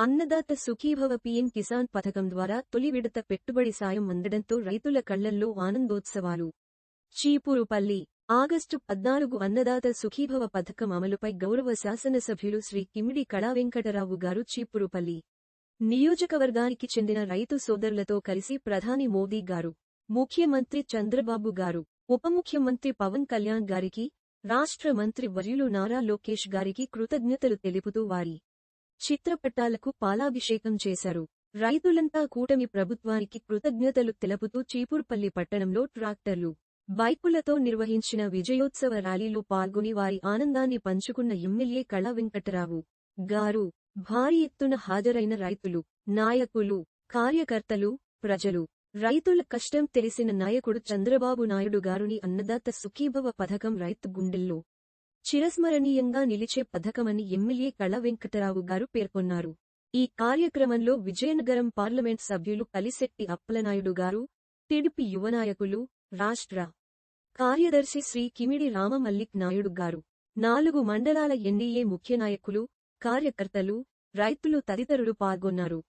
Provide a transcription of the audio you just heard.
Annadata Sukhibhava PM Kisan పథకం ద్వారా తొలి విడత పెట్టుబడి సాయం అందడంతో రైతుల కళ్ళల్లో ఆనందోత్సవాలు. చీపురుపల్లి ఆగస్టు పద్నాలుగు అన్నదాత సుఖీభవ పథకం అమలుపై గౌరవ శాసనసభ్యులు శ్రీ కిమిడి కళా వెంకటరావు గారు చీపురుపల్లి. నియోజకవర్గానికి చెందిన రైతు సోదరులతో కలిసి ప్రధాని మోదీ గారు ముఖ్యమంత్రి చంద్రబాబు గారు ఉప ముఖ్యమంత్రి పవన్ కళ్యాణ్ గారికి రాష్ట్ర మంత్రి వర్యులు నారా లోకేష్ గారికి కృతజ్ఞతలు తెలుపుతూ వారి చిత్రపటాలకు పాలాభిషేకం చేశారు. రైతులంతా కూటమి ప్రభుత్వానికి కృతజ్ఞతలు తెలుపుతూ చీపుర్పల్లి పట్టణంలో ట్రాక్టర్లు బైకులతో నిర్వహించిన విజయోత్సవ ర్యాలీలో పాల్గొని వారి ఆనందాన్ని పంచుకున్న ఎమ్మెల్యే కళా వెంకటరావు గారు భారీ ఎత్తున హాజరైన రైతులు నాయకులు కార్యకర్తలు ప్రజలు రైతుల కష్టం తెలిసిన నాయకుడు చంద్రబాబు నాయుడు గారుని అన్నదాత సుఖీభవ పథకం రైతు గుండెల్లో చిరస్మరణీయంగా నిలిచే పథకమని ఎమ్మెల్యే కళ వెంకటరావు గారు పేర్కొన్నారు. ఈ కార్యక్రమంలో విజయనగరం పార్లమెంట్ సభ్యులు కలిశెట్టి అప్పలనాయుడు గారు టిడిపి యువనాయకులు రాష్ట్ర కార్యదర్శి శ్రీ కిమిడి రామమల్లిక్ నాయుడు గారు నాలుగు మండలాల ఎన్డీఏ ముఖ్య నాయకులు కార్యకర్తలు రైతులు తదితరులు పాల్గొన్నారు.